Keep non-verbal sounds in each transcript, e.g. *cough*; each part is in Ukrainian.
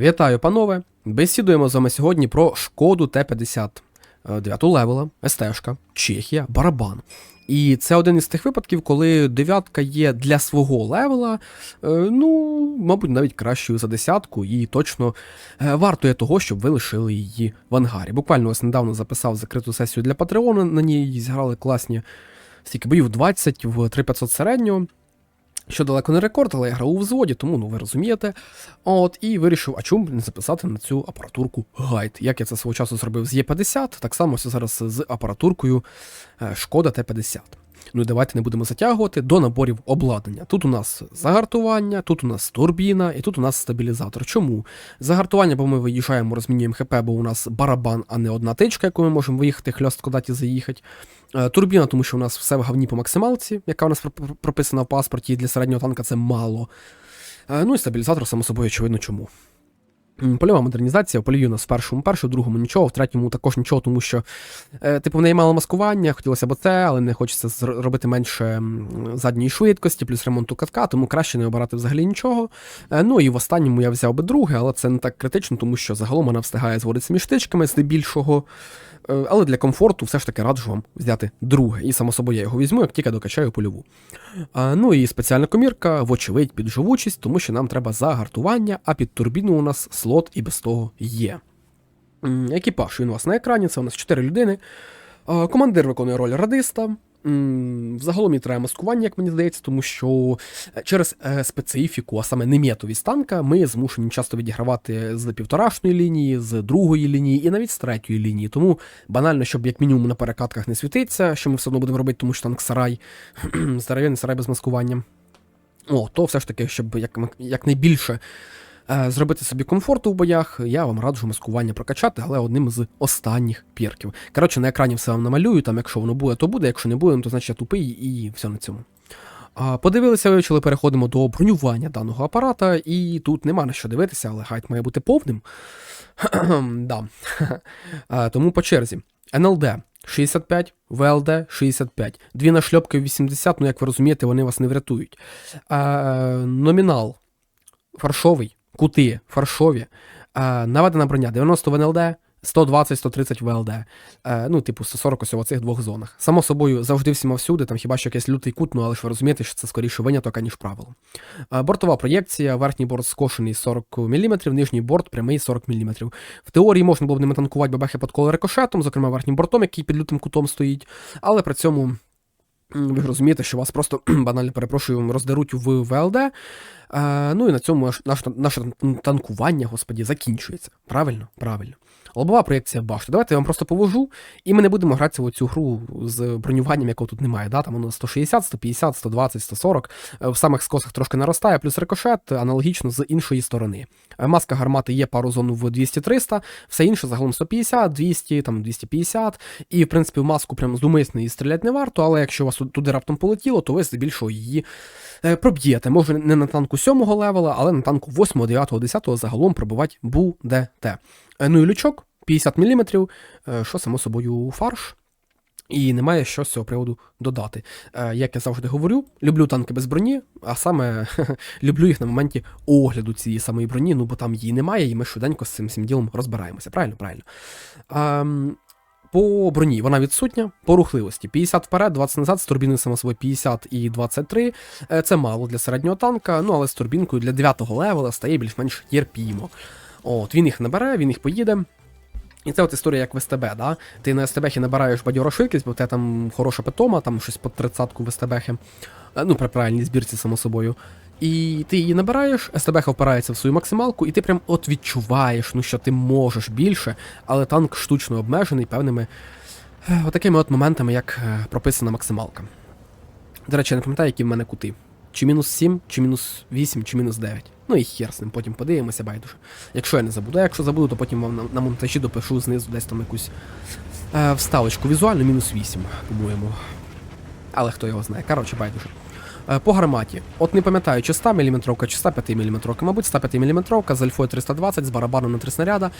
Вітаю, панове! Бесідуємо з вами сьогодні про шкоду Т-50 9 левела, СТшка, Чехія, барабан. І це один із тих випадків, коли дев'ятка є для свого левела, е, ну, мабуть, навіть кращою за десятку, і точно е, вартує того, щоб ви лишили її в ангарі. Буквально ось недавно записав закриту сесію для Патреону, на ній зіграли класні стільки боїв 20 в 3500 середнього. Що далеко не рекорд, але я грав у взводі, тому ну ви розумієте. От, і вирішив, а чому не записати на цю апаратурку гайд. Як я це свого часу зробив з Е50, так само все зараз з апаратуркою е, Шкода Т-50. Ну і давайте не будемо затягувати до наборів обладнання. Тут у нас загартування, тут у нас турбіна і тут у нас стабілізатор. Чому? Загартування, бо ми виїжджаємо, розмінюємо ХП, бо у нас барабан, а не одна тичка, яку ми можемо виїхати, хльостко дати заїхати. Е, Турбіна, тому що у нас все в говні по максималці, яка у нас прописана в паспорті, і для середнього танка це мало. Е, Ну і стабілізатор, само собою, очевидно, чому. Польова модернізація, полію у нас в першому, першому, в другому нічого, в третьому також нічого, тому що, е, типу, в неї мало маскування, хотілося б це, але не хочеться зробити менше задньої швидкості, плюс ремонту катка, тому краще не обирати взагалі нічого. Е, Ну і в останньому я взяв би друге, але це не так критично, тому що загалом вона встигає зводитися між тичками здебільшого. Е, Але для комфорту все ж таки раджу вам взяти друге. І само собою я його візьму, як тільки докачаю польову. А, ну і спеціальна комірка, вочевидь, під живучість, тому що нам треба загартування, а під турбіну у нас слот і без того є. Екіпаж він у вас на екрані, це у нас 4 людини. Командир виконує роль радиста. Взагалом їй треба маскування, як мені здається, тому що е, через е, специфіку, а саме неметовість танка, ми змушені часто відігравати з півторашньої лінії, з другої лінії і навіть з третьої лінії. Тому банально, щоб як мінімум на перекатках не світиться, що ми все одно будемо робити, тому що танк сарай, *clears throat* здоровенний сарай без маскування. О, то все ж таки, щоб як, якнайбільше е, зробити собі комфорту в боях, я вам раджу маскування прокачати, але одним з останніх пірків. Коротше, на екрані все вам намалюю, там якщо воно буде, то буде, якщо не буде, ну, то значить я тупий і все на цьому. Подивилися, вивчили, переходимо до бронювання даного апарата, і тут нема на що дивитися, але гайд має бути повним. *clears throat* да. тому по черзі. НЛД 65, ВЛД 65. Дві нашльопки 80, ну як ви розумієте, вони вас не врятують. Номінал фаршовий, кути фаршові. А, наведена броня 90 в НЛД, 120-130 ВЛД. Е, ну, типу, 140 ось в цих двох зонах. Само собою, завжди всіма всюди, там хіба що якийсь лютий кут, ну але ж ви розумієте, що це скоріше виняток, аніж правило. Е, бортова проєкція, верхній борт скошений 40 мм, нижній борт прямий 40 мм. В теорії можна було б ними танкувати бабахи під коло рикошетом, зокрема верхнім бортом, який під лютим кутом стоїть, але при цьому. Ви розумієте, що вас просто банально перепрошую, роздеруть в ВЛД. Е, ну і на цьому наше, наше танкування, господі, закінчується. Правильно? Правильно. Лобова проєкція башти. Давайте я вам просто повожу, і ми не будемо гратися в цю гру з бронюванням, якого тут немає. Да? Там воно 160, 150, 120, 140. Е, В самих скосах трошки наростає, плюс рикошет аналогічно з іншої сторони. Е, Маска гармати є пару зон в 200-300, все інше загалом 150, 200, там 250. І, в принципі, в маску прям зумисно її стріляти не варто, але якщо у вас туди раптом полетіло, то ви здебільшого її е, проб'єте. Може не на танку 7-го левела, але на танку 8, 9, 10 загалом пробивати будете. Е, Ну і лючок 50 мм, що само собою фарш. І немає що з цього приводу додати. Е, Як я завжди говорю, люблю танки без броні, а саме *laughs* люблю їх на моменті огляду цієї самої броні, ну бо там її немає, і ми швиденько з цим всім ділом розбираємося. Правильно, правильно. Ем, по броні вона відсутня, по рухливості 50 вперед, 20 назад, з турбіною само собою 50 і 23. Е, Це мало для середнього танка, ну але з турбінкою для 9-го левела стає більш-менш терпімо. От, він їх набере, він їх поїде. І це от історія як в СТБ, да? Ти на СТБ набираєш бадьору швидкість, бо в тебе там хороша питома, там щось по 30-ку в СТБ. Ну, при правильній збірці, само собою. І ти її набираєш, СТБ впирається в свою максималку, і ти прям от відчуваєш, ну що ти можеш більше, але танк штучно обмежений певними е, отакими от моментами, як е, прописана максималка. До речі, я не пам'ятаю, які в мене кути. Чи мінус 7, чи мінус 8, чи мінус 9. Ну і хер з ним, потім подивимося, байдуже. Якщо я не забуду, а якщо забуду, то потім вам на, на монтажі допишу знизу десь там якусь е, вставочку. Візуально мінус 8, по-моєму. Але хто його знає. Коротше, байдуже. Е, По гарматі. От не пам'ятаю, чи 100 мм, чи 105 мм. Мабуть, 105 мм з альфою 320, з барабаном на 3 снаряда.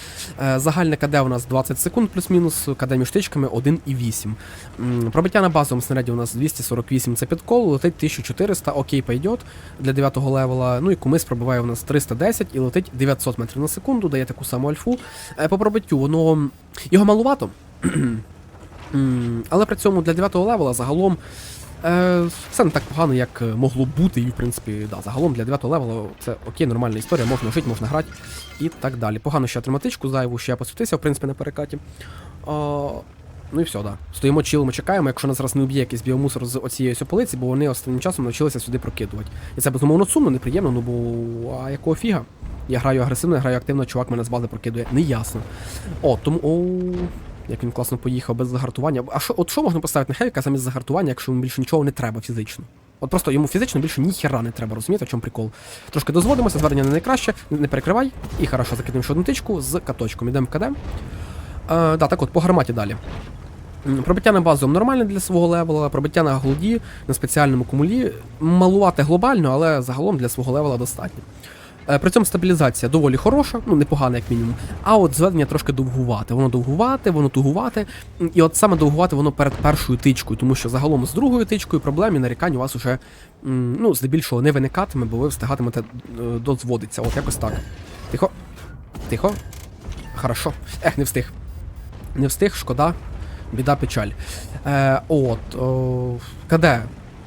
Е, Загальне КД у нас 20 секунд плюс-мінус, КД між тичками 1,8. Пробиття на базовому снаряді у нас 248, це підкол, летить 1400, окей, пойдет для 9 левела. Ну і кумис пробиває у нас 310 і летить 900 метрів на секунду, дає таку саму альфу. Е, По пробиттю воно його малувато. *clears throat* Але при цьому для 9 левела загалом е, все не так погано, як е, могло бути, і в принципі, да, загалом для 9 левела це окей, нормальна історія, можна жити, можна грати і так далі. Погано ще атроматичку зайву, ще я посвітився, в принципі, на перекаті. А, ну і все, да. Стоїмо, чилимо, чекаємо, якщо нас зараз не уб'є якийсь біомусор з оцієї полиці, бо вони останнім часом навчилися сюди прокидувати. І це безумовно сумно, неприємно, ну бо а якого фіга? Я граю агресивно, я граю активно, чувак мене з бази прокидує. Неясно. О, тому. О, як він класно поїхав без загартування. А що, от що можна поставити на Хевіка замість загартування, якщо йому більше нічого не треба фізично? От просто йому фізично більше ніхера не треба, розумієте, в чому прикол. Трошки дозводимося, зведення не найкраще, не перекривай. І хорошо, закидуємо ще одну тичку з каточком. Ідемо в КД. Е, да, так от, по гарматі далі. Пробиття на базовому нормальне для свого левела, пробиття на голді, на спеціальному кумулі. Малувати глобально, але загалом для свого левела достатньо. Е, При цьому стабілізація доволі хороша, ну непогана, як мінімум. А от зведення трошки довгувате. Воно довгувате, воно тугувате. І от саме довгувате воно перед першою тичкою, тому що загалом з другою тичкою проблем і нарікань у вас уже ну, здебільшого не виникатиме, бо ви встигатимете е, дозводитися. От якось так. Тихо. Тихо. Хорошо. Ех, не встиг. Не встиг, шкода. Біда печаль. Е, от, о, КД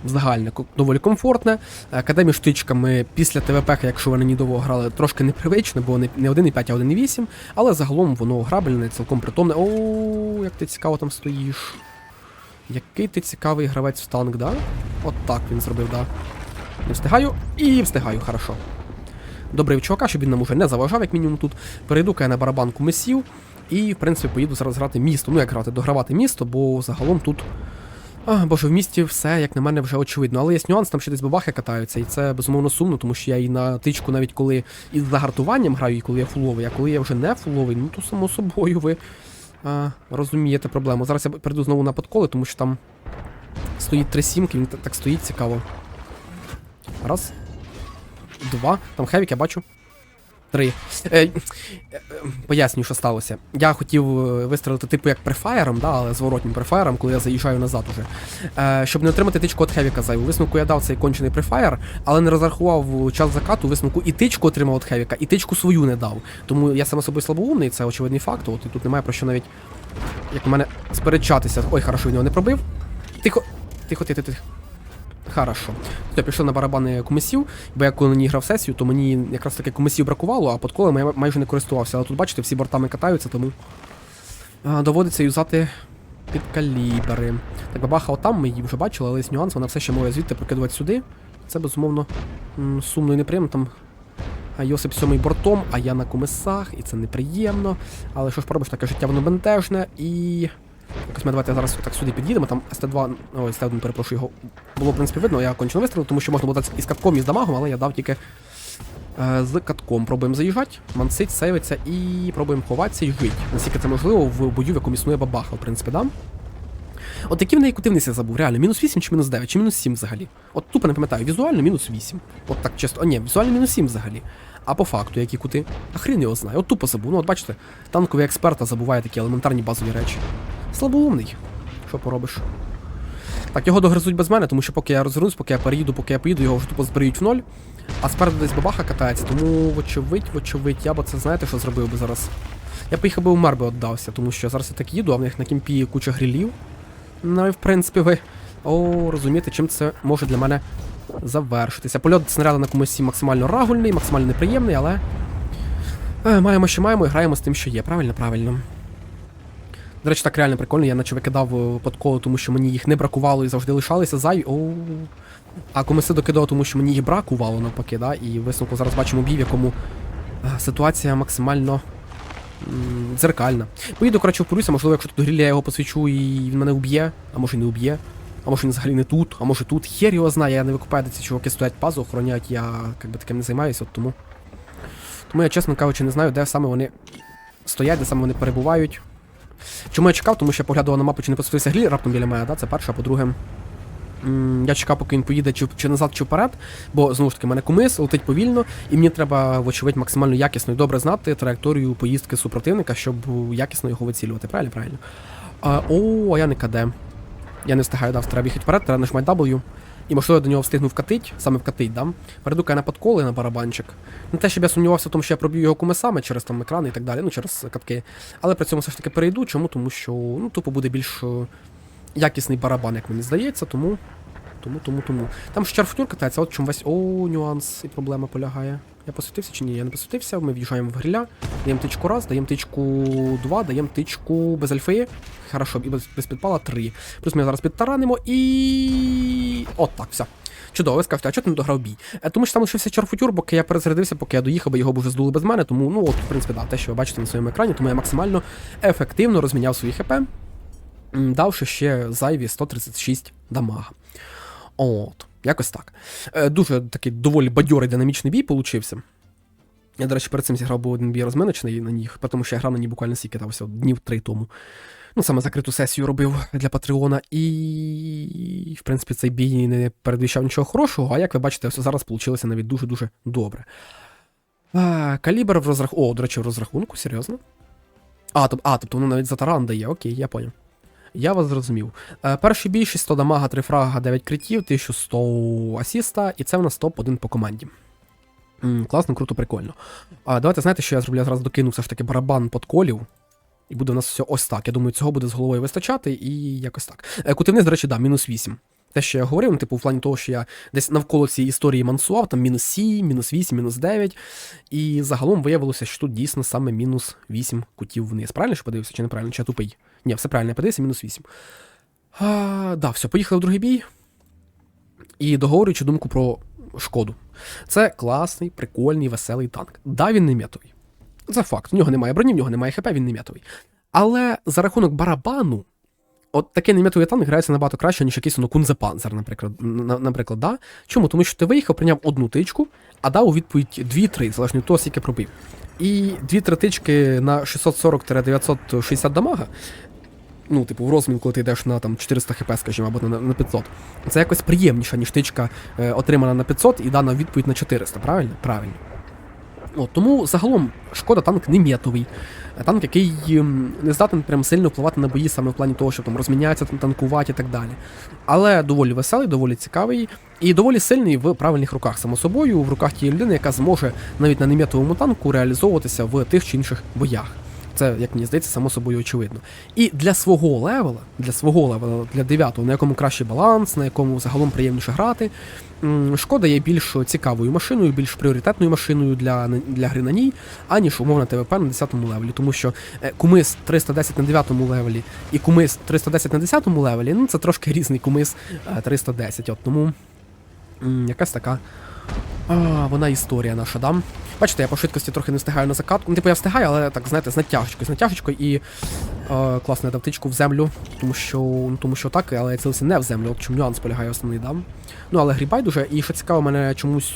загальне доволі комфортне. Е, КД між тичками після ТВП, якщо ній довго грали, трошки непривичне, бо не, не 1,5, а 1,8, але загалом воно грабельне, цілком притомне. О, як ти цікаво там стоїш. Який ти цікавий гравець в танк, да? От так він зробив, да. Не встигаю і встигаю, хорошо. Добрий чувака, щоб він нам уже не заважав, як мінімум тут. Перейду я на барабанку месів. І, в принципі, поїду зараз грати місто. Ну, як грати, догравати місто, бо загалом тут. А, боже, в місті все, як на мене, вже очевидно. Але є нюанс, там ще десь бабахи катаються, і це безумовно сумно, тому що я і на тичку, навіть коли із загартуванням граю, і коли я фуловий, а коли я вже не фуловий, ну то само собою ви а, розумієте проблему. Зараз я перейду знову на подколи, тому що там стоїть три сімки, він так стоїть цікаво. Раз. Два. Там хевік, я бачу. Три. Е, е, е, що сталося. Я хотів е, вистрелити типу як префаєром, да, але зворотнім префаєром, коли я заїжджаю назад уже. Е, щоб не отримати тичку від Хевіка зайву. Висновку я дав цей кончений префаєр, але не розрахував час закату, висновку і тичку отримав від Хевіка, і тичку свою не дав. Тому я сам собою слабоумний, це очевидний факт. От і тут немає про що навіть, як у мене, сперечатися. Ой, хорошо, він його не пробив. Тихо, тихо, тихо, тихо. Хорошо. Я пішов на барабани кумисів, бо я коли на ній грав сесію, то мені якраз таки кумисів бракувало, а подколами я майже не користувався. Але тут, бачите, всі бортами катаються, тому доводиться юзати під калібри. Так, бабаха отам ми її вже бачили, але є нюанс, вона все ще може звідти прокидувати сюди. Це безумовно сумно і неприємно. Там Йосип сьомий бортом, а я на кумисах, і це неприємно. Але що ж поробиш, таке життя воно бентежне і. Якось ми давайте зараз так сюди під'їдемо, там СТ2, ой, СТ1, перепрошую, його було, в принципі, видно, я кончено вистрілив, тому що можна було дати і з катком, і з дамагом, але я дав тільки е, з катком. Пробуємо заїжджати, мансить, сейвиться і пробуємо ховатися і жити. Наскільки це можливо в бою, в якому існує бабаха, в принципі, да? От які в неї кутивниці забув, реально, мінус 8 чи мінус 9, чи мінус 7 взагалі. От тупо не пам'ятаю, візуально мінус 8. От так чисто. О, ні, візуально мінус 7 взагалі. А по факту, які кути? А хрін його знає. От тупо забув. Ну, от бачите, танковий експерта забуває такі елементарні базові речі. Слабоумний. Що поробиш? Так, його догризуть без мене, тому що поки я розвернусь, поки я переїду, поки я поїду, його вже тупо зберуть в ноль. А спереду десь бабаха катається, тому, вочевидь, вочевидь, я би це знаєте, що зробив би зараз. Я поїхав би у мер би віддався, тому що зараз я так їду, а в них на кімпі куча грилів. Ну і в принципі ви. О, розумієте, чим це може для мене завершитися. Польот снаряда на комусь максимально рагульний, максимально неприємний, але. Е, маємо, що маємо, і граємо з тим, що є. Правильно, правильно. До речі, так реально прикольно, я наче викидав е, подколи, тому що мені їх не бракувало і завжди лишалися зай. О. А комиси докидав, тому що мені їх бракувало навпаки, да? І висновку зараз бачимо бій, в якому е, ситуація максимально дзеркальна. Поїду, коротше, впорюся, можливо, якщо тут грілля я його посвічу і він мене уб'є, а може і не уб'є. А може він взагалі не тут, а може тут. Хер його знає, я не викупаю, де ці чуваки стоять пазу, охороняють, я як би таким не займаюся, от тому. Тому я, чесно кажучи, не знаю, де саме вони стоять, де саме вони перебувають. Чому я чекав? Тому що я поглядував на мапу, чи не посвітився глі раптом біля мене, да? Це перше, а по-друге. Я чекав, поки він поїде чи, чи назад, чи вперед, бо знову ж таки, мене кумис летить повільно, і мені треба, вочевидь, максимально якісно і добре знати траєкторію поїздки супротивника, щоб якісно його вицілювати. Правильно, правильно. А, о, а я не КД. Я не встигаю, да, треба їхати вперед, треба нажимати W. І можливо до нього встигну вкатить, саме вкатить, да? Перейду-ка я на подколи на барабанчик. Не те, щоб я сумнівався в тому, що я проб'ю його кумисами через там екрани і так далі, ну через катки. Але при цьому все ж таки перейду. Чому? Тому що ну, тупо буде більш е, якісний барабан, як мені здається, тому. Тому, тому, тому. Там ще чарфутюр катається, от чому весь о, нюанс і проблема полягає. Я посвітився чи ні? Я не посвітився, ми в'їжджаємо в гриля, даємо тичку раз, даємо тичку два, даємо тичку без альфи. Хорошо, і без, без підпала три. Плюс ми зараз підтаранимо і. От так, все. Чудово, ви скажете, а чого ти не дограв бій? Е, Тому що там лишився чарфутюр, поки я перезарядився, поки я доїхав, бо його б вже здули без мене. Тому, ну от, в принципі, да, те, що ви бачите на своєму екрані, тому я максимально ефективно розміняв свої хп, давши ще зайві 136 дамага. От, якось так. Е, Дуже такий доволі бадьорий динамічний бій получився. Я, до речі, перед цим зіграв був один бій розминочний на них, тому що я грав на ній буквально скільки там, днів три тому. Ну, саме закриту сесію робив для Патреона, і, в принципі, цей бій не передвіщав нічого хорошого, а як ви бачите, ось зараз вийшло навіть дуже-дуже добре. А, калібр в розрахунку. О, до речі, в розрахунку, серйозно? А, тоб... а, тобто воно навіть за таран дає, окей, я поняв. Я вас зрозумів. Е, перший бій 600 дамага, 3 фрага, 9 критів, 1100 асіста, і це в нас топ-1 по команді. Класно, круто, прикольно. А, давайте знаєте, що я зроблю? Я зразу докину все ж таки барабан подколів. І буде у нас все ось так. Я думаю, цього буде з головою вистачати і якось так. Е, Кутивниць, до речі, да, мінус 8. Те, що я говорив, ну, типу, в плані того, що я десь навколо цієї історії мансував, там мінус 7, мінус 8, мінус 9. І загалом виявилося, що тут дійсно саме мінус 8 кутів вниз. Правильно що подивився, чи неправильно? Чи я тупий? Ні, все правильно, я подивився, мінус 8. А, да, все, поїхали в другий бій. І договорюючи думку про шкоду. Це класний, прикольний, веселий танк. Да, він не метовий. Це факт. В нього немає броні, в нього немає хп, він не метовий. Але за рахунок барабану, от такий неметовий танк грається набагато краще, ніж якийсь ну, кунзепанзер, наприклад. Наприклад, да? Чому? Тому що ти виїхав, прийняв одну тичку, а дав у відповідь 2-3, залежно від того, скільки пробив. І 2-3 тички на 640-960 дамага. Ну, типу, в розмін, коли ти йдеш на там 400 хп, скажімо, або на, на 500. Це якось приємніше, ніж тичка е, отримана на 500 і дана відповідь на 400, правильно? Правильно. От, тому загалом шкода танк не метовий. Е, Танк, який ем, не здатен прям сильно впливати на бої саме в плані того, що там розміняється, там танкувати і так далі. Але доволі веселий, доволі цікавий і доволі сильний в правильних руках, само собою, в руках тієї людини, яка зможе навіть на неметовому танку реалізовуватися в тих чи інших боях. Це, як мені здається, само собою очевидно. І для свого левела, для свого левела, для 9 на якому кращий баланс, на якому загалом приємніше грати, шкода є більш цікавою машиною, більш пріоритетною машиною для, для гри на ній, аніж умовна ТВП на 10 левелі. Тому що е, кумис 310 на 9 левелі і кумис 310 на 10 левелі, ну це трошки різний кумис е, 310. От тому якась така. А, вона історія наша, да? Бачите, я по швидкості трохи не встигаю на закатку. Ну, типу, я встигаю, але так, знаєте, з натяжечкою, з натяжечкою і е, класно я дав тичку в землю, тому що, ну, тому що так, але я цілився не в землю, от чому нюанс полягає основний, дам. Ну, але грібай дуже, і що цікаво, мене чомусь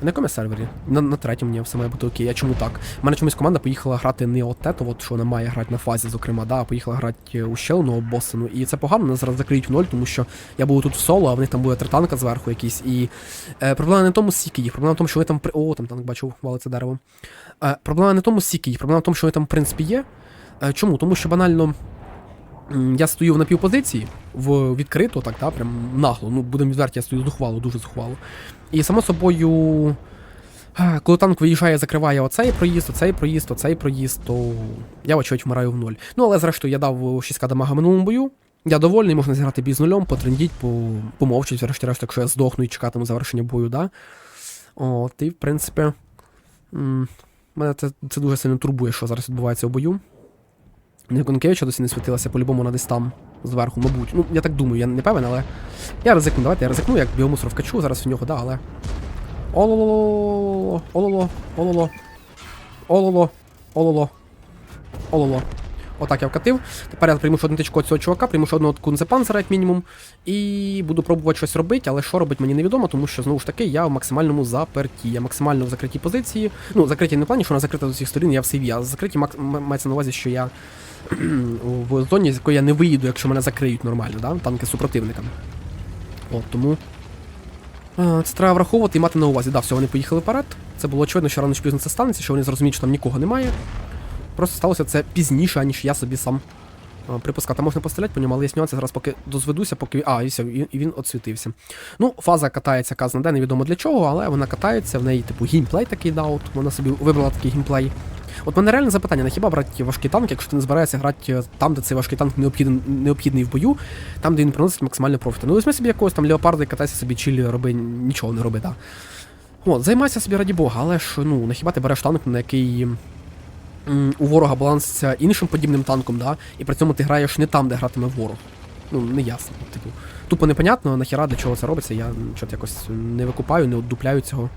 у. На якому я сервері? На, на третьому ні, все має бути окей. А чому так? У мене чомусь команда поїхала грати не от те, от що вона має грати на фазі, зокрема, да, а поїхала грати у ще одного боссину. І це погано, нас зараз закриють в ноль, тому що я був тут в соло, а в них там буде три танка зверху якісь. І е, проблема не в тому, скільки їх, проблема в тому, що вони там при. О, там танк бачив, валиться дерево. Е, проблема не в тому, скільки їх, проблема в тому, що вони там, в принципі, є. Е, чому? Тому що банально. Я стою в напівпозиції, в відкрито, так, да, прям нагло. Ну, будемо відверті, я стою зухвало, дуже зухвало. І само собою. Коли танк виїжджає, закриває оцей проїзд, оцей проїзд, оцей проїзд, то я вочевидь вмираю в ноль. Ну, але зрештою я дав 6 дамага минулому бою. Я довольний, можна зіграти бій з нульом, потрендіть, по... помовчать, врешті-решт, якщо я здохну і чекатиму завершення бою, да. От, і в принципі. Мене це, це дуже сильно турбує, що зараз відбувається у бою. Конкевича досі не світилася, по-любому вона десь там зверху, мабуть. Ну, я так думаю, я не певен, але. Я ризикну, давайте я ризикну, як біомусор вкачу, зараз в нього, да, але. Ололо, ололо, ололо, ололо, ололо, ололо. Отак я вкатив. Тепер я прийму ще одну тичку від цього чувака, прийму ще одного кунзепанзера, як мінімум. І буду пробувати щось робити, але що робить мені невідомо, тому що знову ж таки я в максимальному заперті. Я максимально в закритій позиції. Ну, закритій не в плані, що вона закрита з усіх сторін, я в CV, а закриті мається на увазі, що я *clears throat* в зоні, з якої я не виїду, якщо мене закриють нормально, да? танки супротивника. От тому. Це треба враховувати і мати на увазі. Да, все, вони поїхали вперед. Це було очевидно, що рано чи пізно це станеться, що вони зрозуміють, що там нікого немає. Просто сталося це пізніше, аніж я собі сам а, припускав. Там можна постріляти по ньому, але є нюанси. Зараз поки дозведуся, поки. А, і все, і він отсвітився. Ну, фаза катається казна де, невідомо для чого, але вона катається, в неї, типу, геймплей такий да, от Вона собі вибрала такий геймплей. От мене реальне запитання, не хіба брати важкий танк, якщо ти не збираєшся грати там, де цей важкий танк необхідний, необхідний в бою, там, де він приносить максимально профіту. Ну, візьми собі якогось там леопарда і катайся собі чилі, роби, нічого не роби, так. От, займайся собі раді Бога, але ж, ну, не хіба ти береш танк, на який у ворога баланситься іншим подібним танком, да, і при цьому ти граєш не там, де гратиме ворог. Ну, не ясно. Типу, тупо непонятно, нахіра для чого це робиться, я чого якось не викупаю, не оддупляю цього.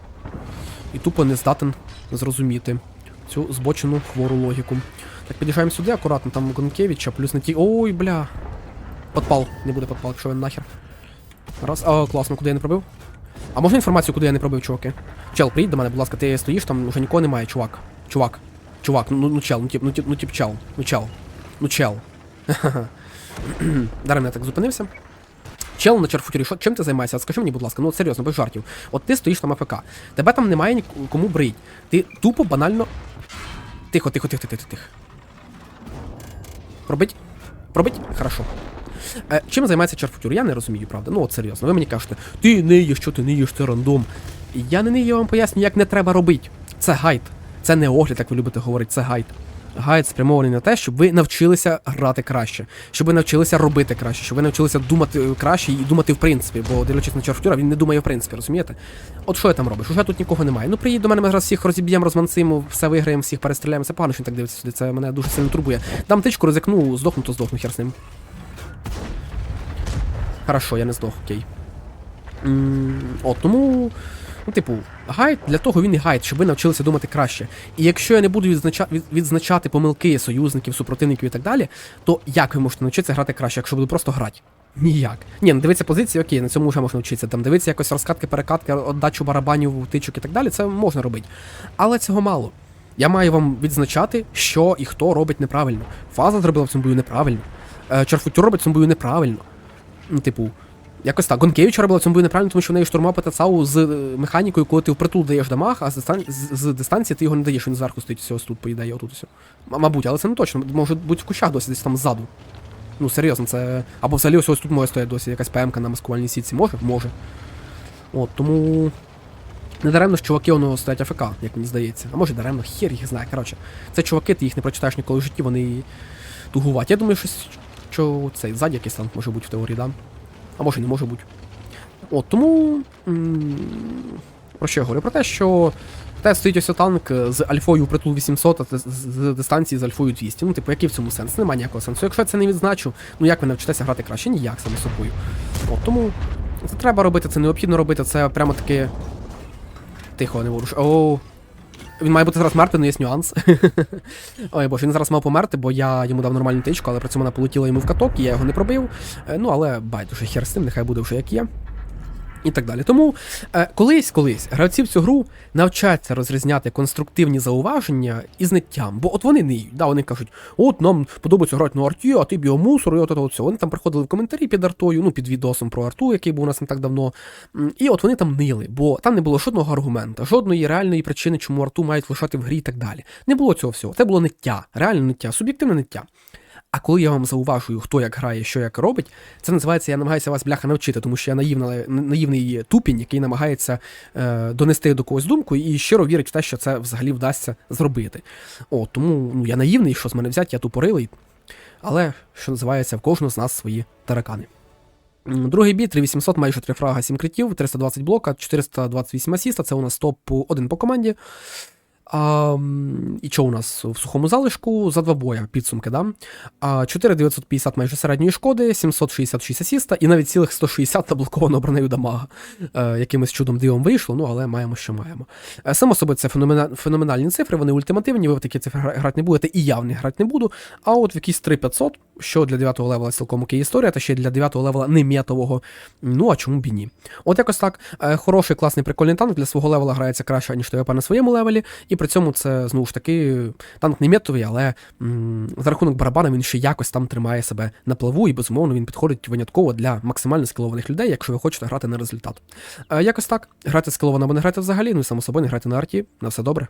І тупо не здатен зрозуміти цю збочену хвору логіку. Так, під'їжджаємо сюди, акуратно, там Гонкевича, плюс на ті. Ой, бля. Подпал, не буде подпал, якщо він нахер. Раз. А, класно, куди я не пробив? А можна інформацію, куди я не пробив, чуваки? Чел, приїдь до мене, будь ласка, ти стоїш, там вже нікого немає, чувак. Чувак. Чувак, ну, ну чел, ну тип, ну тип, ну тип чел. Ну чел. Ну чел. *laughs* Дарем я так зупинився. Чел на черфутері, що чим ти займаєшся? Скажи мені, будь ласка, ну серйозно, без жартів. От ти стоїш там АФК. Тебе там немає нікому брить. Ти тупо банально. Тихо, тихо, тихо, тихо, тихо. Пробить? Пробить? Хорошо. Е, чим займається черфутюр? Я не розумію, правда. Ну от серйозно. Ви мені кажете, ти не їш, що ти не їш, це рандом. Я не нею, вам поясню, як не треба робити. Це гайд. Це не огляд, як ви любите говорити, це гайд. Гайд спрямований на те, щоб ви навчилися грати краще, щоб ви навчилися робити краще, щоб ви навчилися думати е, краще і думати в принципі, бо дивлячись на черфтюра, він не думає в принципі, розумієте? От що я там роблю? Уже тут нікого немає. Ну приїдь до мене, ми зараз всіх розіб'ємо, розманцимо, все виграємо, всіх перестріляємо. Це погано, що він так дивиться сюди. Це мене дуже сильно турбує. Дам тичку, ризикну, здохну, то здохну, хер з ним. Хорошо, я не здох, окей. М, От, тому. Ну, типу, гайд для того він і гайд, щоб ви навчилися думати краще. І якщо я не буду відзнача... від- відзначати помилки союзників, супротивників і так далі, то як ви можете навчитися грати краще, якщо буду просто грати? Ніяк. Ні, ну дивитися позиції, окей, на цьому вже можна вчитися. Там дивитися якось розкатки, перекатки, отдачу барабанів, тичок і так далі, це можна робити. Але цього мало. Я маю вам відзначати, що і хто робить неправильно. Фаза зробила в цьому бою неправильно. Е, Чарфутюр робить в цьому бою неправильно. Ну, типу, Якось так. Гонкевич робила цьому бою неправильно, тому що в неї штурма ПТЦАУ з е, механікою, коли ти впритул даєш дамаг, а з, дистан... з, з дистанції ти його не даєш, він зверху стоїть ось тут, по ідеї, отут все. М- мабуть, але це не точно. Може бути в кущах досі, десь там ззаду. Ну, серйозно, це. Або взагалі ось ось тут може стояти досі якась ПМК на маскувальній сітці. Може? Може. От, тому. Не даремно ж чуваки воно стоять АФК, як мені здається. А може даремно, хер їх знає. Коротше, це чуваки, ти їх не прочитаєш ніколи в житті, вони тугуваті. Я думаю, щось, що цей ззаді якийсь танк може бути в теорії, да? А може не може бути. От, тому. Про що я говорю? Про те, що те стоїть ось танк з альфою притул 800, а з, з дистанції з альфою 200. Ну, типу, який в цьому сенс? Немає ніякого сенсу. Якщо я це не відзначу, ну як ви навчитеся грати краще? Ніяк саме собою. От, тому це треба робити, це необхідно робити, це прямо таки. Тихо, не воруш. Оу. Він має бути зараз мертвий, але є нюанс. *laughs* Ой бо він зараз мав померти, бо я йому дав нормальну тичку, але при цьому вона полетіла йому в каток, і я його не пробив. Е, Ну, але байдуже, хер з ним, нехай буде вже як є. І так далі. Тому е, колись, колись гравці в цю гру навчаться розрізняти конструктивні зауваження із ниттям. Бо от вони ниють, да, вони кажуть, от нам подобається грати на арті, а ти біомусор, і от, от. Вони там приходили в коментарі під артою, ну під відосом про арту, який був у нас не так давно. І от вони там нили, бо там не було жодного аргумента, жодної реальної причини, чому арту мають лишати в грі і так далі. Не було цього всього. Це було ниття, реальне ниття, суб'єктивне ниття. А коли я вам зауважую, хто як грає, що як робить, це називається я намагаюся вас бляха навчити, тому що я наївна, наївний тупінь, який намагається е, донести до когось думку і щиро вірить в те, що це взагалі вдасться зробити. О, тому ну, я наївний, що з мене взяти, я тупорилий. Але, що називається, в кожного з нас свої таракани. Другий бій 3800, майже 3 фрага, 7 критів, 320 блока, 428 асіста, це у нас топ-1 по команді. А, і що у нас в сухому залишку за два боя підсумки, да? А, 4950 майже середньої шкоди, 766 асіста і навіть цілих 160 наблоковано бронею дамага. Е, якимось чудом дивом вийшло, ну але маємо, що маємо. Е, само собою, це феномена- феноменальні цифри, вони ультимативні, ви в такі цифри грати не будете, і я в них грати не буду. А от в якісь 3500, що для 9 левела цілком окей історія, та ще для 9 левела не метового. Ну а чому б і ні? От якось так. Е, хороший, класний, прикольний танк для свого левела грається краще, ніж ТВП на своєму левелі. І при цьому це знову ж таки танк не метовий, але м, за рахунок барабана він ще якось там тримає себе на плаву, і безумовно він підходить винятково для максимально скілованих людей, якщо ви хочете грати на результат. Е, якось так. Грати скіловано або не грати взагалі, ну і само собою не грати на арті. На все добре.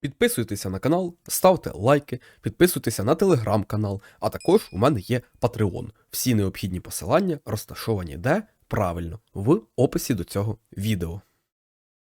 Підписуйтеся на канал, ставте лайки, підписуйтеся на телеграм-канал, а також у мене є Patreon. Всі необхідні посилання розташовані де правильно в описі до цього відео.